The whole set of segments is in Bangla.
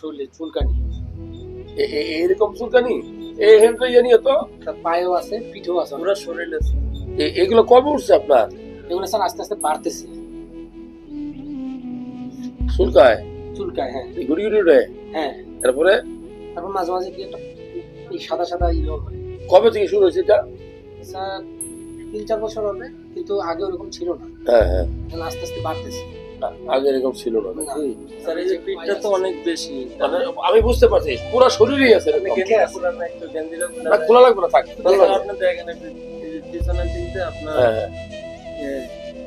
শরীরে চুলকানি। এরকম চুলকানি? এই হেনটা জানি তো। তার পায়েও আছে পিঠেও আছে। পুরো শরীরে এ- এগুলো কবে উঠছে আপনার? এগুলো স্যার আস্তে আস্তে বাড়তেছে। চুলকায়? চুলকায় হ্যাঁ। ঘুরি ঘুরি উঠে? হ্যাঁ। তারপরে? তারপর মাঝে মাঝে কি একটা সাদা সাদা ইয়ে হয় কবে থেকে শুরু হয়েছে এটা? স্যার তিন চার বছর হবে কিন্তু আগে ওরকম ছিল না। হ্যাঁ হ্যাঁ। এখন আস্তে আস্তে বাড়তেছে। আগে এরকম ছিল না না। হুম। স্যার এই যে পিঠটা তো অনেক বেশি। মানে আমি বুঝতে পারছি পুরো শরীরেই আছে এরকম। গেঞ্জিটা না খোলা লাগবে না থাক আপনি দেখেন একটু এই যে পিছনের দিকটা আপনার হ্যাঁ হ্যাঁ।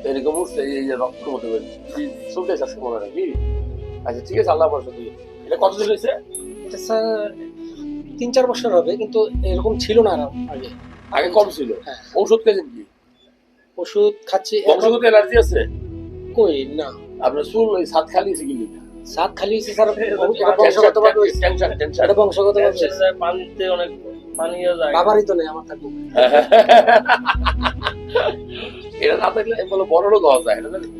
এরকম উঠছে এই যে রক্ত মতো আছে মনে হয় কি আচ্ছা ঠিক আছে আল্লাহ পাশে দিয়ে এটা কত দিন হয়েছে? এটা স্যার তিন চার বছর হবে কিন্তু এরকম ছিল না আর আগে। আগে কম ছিল? হ্যাঁ। ঔষধ খেয়েছেন কি? ওষুধ খাচ্ছি এখন বংশগত অ্যালার্জি আছে? কই না। আপনার চুল ওই সাত খালি আছে কি সাত খালি হয়েছে স্যার বংশগতভাবে হয়েছে। টেনশন টেনশন এটা বংশগতভাবে হয়েছে। পানিতে অনেক পানিও যায়। বাবারই তো নেই আমার থাকব। এটা না থাকলে বলে বড় লোক হওয়া যায় এটা জানেন?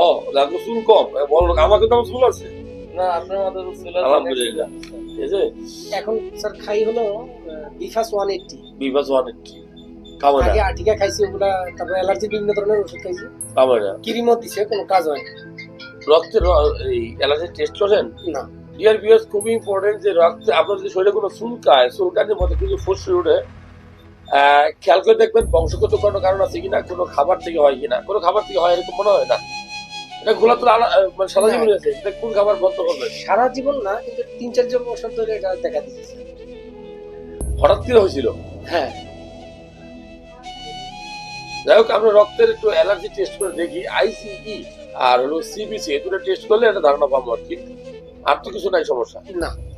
ও লাগল চুল কম। বড় লোক আমাকে তো আমার চুল আছে। না আপনার মাথায় তো চুল আছে, আলহামদুলিল্লাহ। ঠিক আছে এখন স্যার খাই হলো বিফাস ওয়ান এইটটি বিভাজ অনেকটি কামড়া। আগে আটিকা খাইছি ওগুলা তারপর অ্যালার্জি বিভিন্ন ধরনের ওষুধ খাইছি। কামড়া। কিরিমও দিছে কোনো কাজ হয় না। রক্তের র- এই অ্যালার্জি টেস্ট করেন না। ডিয়ার ভিউয়ার্স খুবই ইম্পর্টেন্ট যে রক্তে আপনার যদি শরীরে কোনো চুলকায় চুলকানির মধ্যে কিছু ফুসে উঠে খেয়াল করে দেখবেন বংশগত কোনো কারণ আছে কিনা কোনো খাবার থেকে হয় কিনা। কোনো খাবার থেকে হয় এরকম মনে হয় না? এটা গোলা তো মানে সারা জীবন আছে। এটা কোন খাবার বন্ধ করবে? সারা জীবন না কিন্তু তিন চার বছর ধরে এটা দেখা দিচ্ছে। হঠাৎ করে হয়েছিল? হ্যাঁ। যাই হোক, আমরা রক্তের একটু অ্যালার্জি টেস্ট করে দেখি। আইসিই আর হলো সিবিসি দুটো টেস্ট করলে একটা ধারণা পাবো আর কি। আর তো কিছু নাই সমস্যা। না।